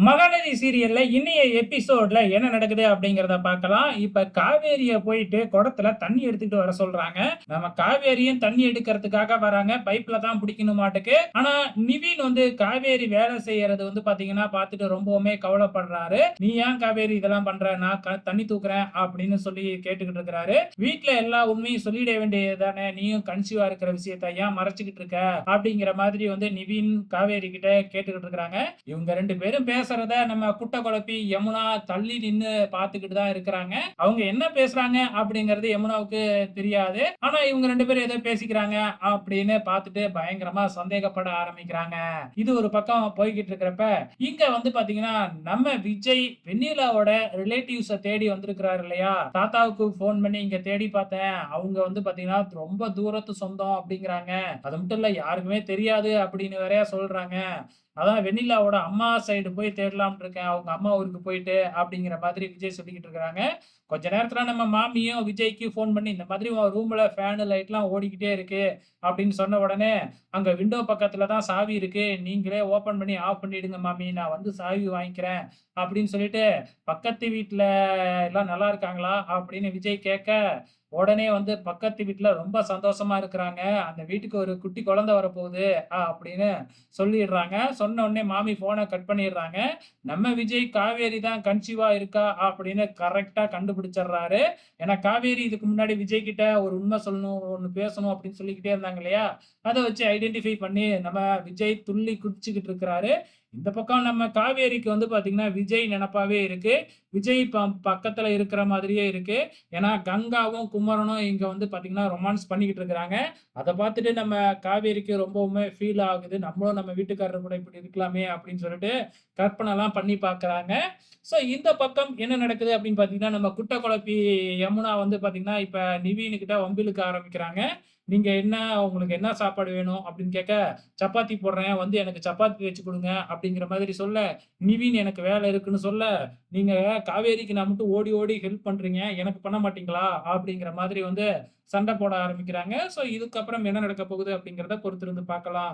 மகாநதி சீரியல்ல இன்னைய எபிசோட்ல என்ன நடக்குது அப்படிங்கறத பார்க்கலாம். இப்ப காவேரிய போயிட்டு குடத்துல தண்ணி எடுத்துட்டு வர சொல்றாங்க. நம்ம காவேரியும் தண்ணி எடுக்கிறதுக்காக வராங்க. பைப்ல தான் பிடிக்கணும் மாட்டுக்கு. ஆனா நிவின் வந்து காவேரி வேலை செய்யறது வந்து பாத்தீங்கன்னா பார்த்துட்டு ரொம்பவுமே கவலைப்படுறாரு. நீ ஏன் காவேரி இதெல்லாம் பண்ற? நான் க- தண்ணி தூக்குறேன் அப்படின்னு சொல்லி கேட்டுக்கிட்டு இருக்கிறாரு. வீட்ல எல்லா உண்மையும் சொல்லிட வேண்டியதுதானே? நீயும் கன்சீவா இருக்கிற விஷயத்த ஏன் மறைச்சுக்கிட்டு இருக்க? அப்படிங்கிற மாதிரி வந்து நிவின் காவேரி கிட்ட கேட்டுக்கிட்டு இருக்கிறாங்க. இவங்க ரெண்டு பேரும் பேசுறத நம்ம குட்டை குழப்பி யமுனா தள்ளி நின்று பாத்துக்கிட்டு தான் இருக்கிறாங்க. அவங்க என்ன பேசுறாங்க அப்படிங்கறது யமுனாவுக்கு தெரியாது. ஆனா இவங்க ரெண்டு பேரும் ஏதோ பேசிக்கிறாங்க அப்படின்னு பார்த்துட்டு பயங்கரமா சந்தேகப்பட ஆரம்பிக்கிறாங்க. இது ஒரு பக்கம் போய்கிட்டு இருக்கிறப்ப இங்க வந்து பாத்தீங்கன்னா நம்ம விஜய் வெண்ணிலாவோட ரிலேட்டிவ்ஸ தேடி வந்திருக்கிறாரு இல்லையா? தாத்தாவுக்கு போன் பண்ணி இங்க தேடி பார்த்தேன். அவங்க வந்து பாத்தீங்கன்னா ரொம்ப தூரத்து சொந்தம் அப்படிங்கிறாங்க. அது மட்டும் இல்ல யாருக்குமே தெரியாது அப்படின்னு வேற சொல்றாங்க. அதான் வெண்ணிலாவோட அம்மா சைடு போய் தேடலாம்னு இருக்கேன். அவங்க அம்மா ஊருக்கு போயிட்டு அப்படிங்கிற மாதிரி விஜய் சொல்லிக்கிட்டு இருக்கிறாங்க. கொஞ்ச நேரத்துல நம்ம மாமியும் விஜய்க்கு ஃபோன் பண்ணி இந்த மாதிரி உன் ரூம்ல ஃபேனு லைட்லாம் ஓடிக்கிட்டே இருக்கு அப்படின்னு சொன்ன உடனே அங்க விண்டோ பக்கத்துல தான் சாவி இருக்கு. நீங்களே ஓபன் பண்ணி ஆஃப் பண்ணிடுங்க மாமி. நான் வந்து சாவி வாங்கிக்கிறேன் அப்படின்னு சொல்லிட்டு பக்கத்து வீட்ல எல்லாம் நல்லா இருக்காங்களா? அப்படின்னு விஜய் கேட்க உடனே வந்து பக்கத்து வீட்டுல ரொம்ப சந்தோஷமா இருக்கிறாங்க. அந்த வீட்டுக்கு ஒரு குட்டி குழந்தை வரப்போகுது அப்படின்னு சொல்லிடுறாங்க. சொன்ன உடனே மாமி போனை கட் பண்ணிடுறாங்க. நம்ம விஜய் காவேரி தான் கன்சீவா இருக்கா? அப்படின்னு கரெக்டா பிடிச்சிடுறாரு ஏன்னா காவேரி இதுக்கு முன்னாடி விஜய் கிட்ட ஒரு உண்மை சொல்லணும் ஒண்ணு பேசணும் அப்படின்னு சொல்லிக்கிட்டே இருந்தாங்க இல்லையா? அதை வச்சு ஐடென்டிஃபை பண்ணி நம்ம விஜய் துள்ளி குதிச்சுக்கிட்டு இருக்கிறாரு. இந்த பக்கம் நம்ம காவேரிக்கு வந்து பார்த்தீங்கன்னா விஜய் நினப்பாவே இருக்கு. விஜய் ப- பக்கத்துல இருக்கிற மாதிரியே இருக்கு. ஏன்னா கங்காவும் குமரனும் இங்க வந்து பார்த்தீங்கன்னா ரொமான்ஸ் பண்ணிக்கிட்டு இருக்கிறாங்க. அதை பார்த்துட்டு நம்ம காவேரிக்கு ரொம்பவுமே ஃபீல் ஆகுது. நம்மளும் நம்ம வீட்டுக்காரர் கூட இப்படி இருக்கலாமே அப்படின்னு சொல்லிட்டு கற்பனைலாம் பண்ணி பார்க்குறாங்க ஸோ இந்த பக்கம் என்ன நடக்குது அப்படின்னு பார்த்தீங்கன்னா நம்ம குட்டை குழப்பி யமுனா வந்து பார்த்தீங்கன்னா இப்போ நிவீனுக்கிட்ட வம்பிலுக்கு ஆரம்பிக்கிறாங்க. நீங்க என்ன உங்களுக்கு என்ன சாப்பாடு வேணும் அப்படின்னு கேட்க சப்பாத்தி போடுறேன் வந்து எனக்கு சப்பாத்தி வச்சு கொடுங்க அப்படிங்கிற மாதிரி சொல்ல நிவின் எனக்கு வேலை இருக்குன்னு சொல்ல நீங்க காவேரிக்கு நான் மட்டும் ஓடி ஓடி ஹெல்ப் பண்றீங்க எனக்கு பண்ண மாட்டீங்களா? அப்படிங்கிற மாதிரி வந்து சண்டை போட ஆரம்பிக்கிறாங்க. ஸோ இதுக்கப்புறம் என்ன நடக்க போகுது அப்படிங்கிறத பொறுத்திருந்து பார்க்கலாம்.